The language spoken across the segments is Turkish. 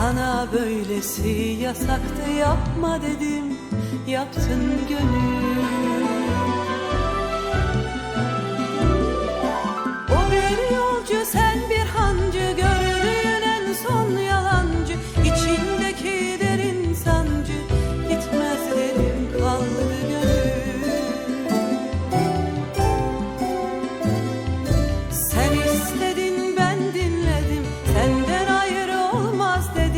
Sana böylesi yasaktı yapma dedim yaptın gönül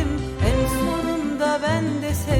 dedim en sonunda ben de sevdim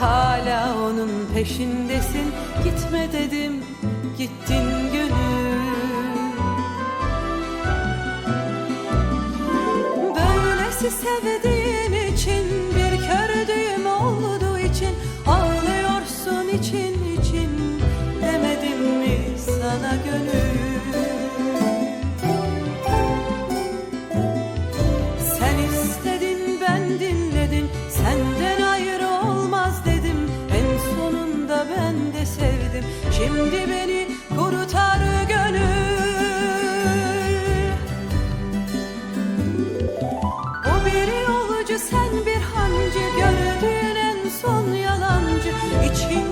Hala onun peşindesin. Gitme dedim gittin gönül. Böylesi sevdi yalancı Gördüğün en son yalancı. İçim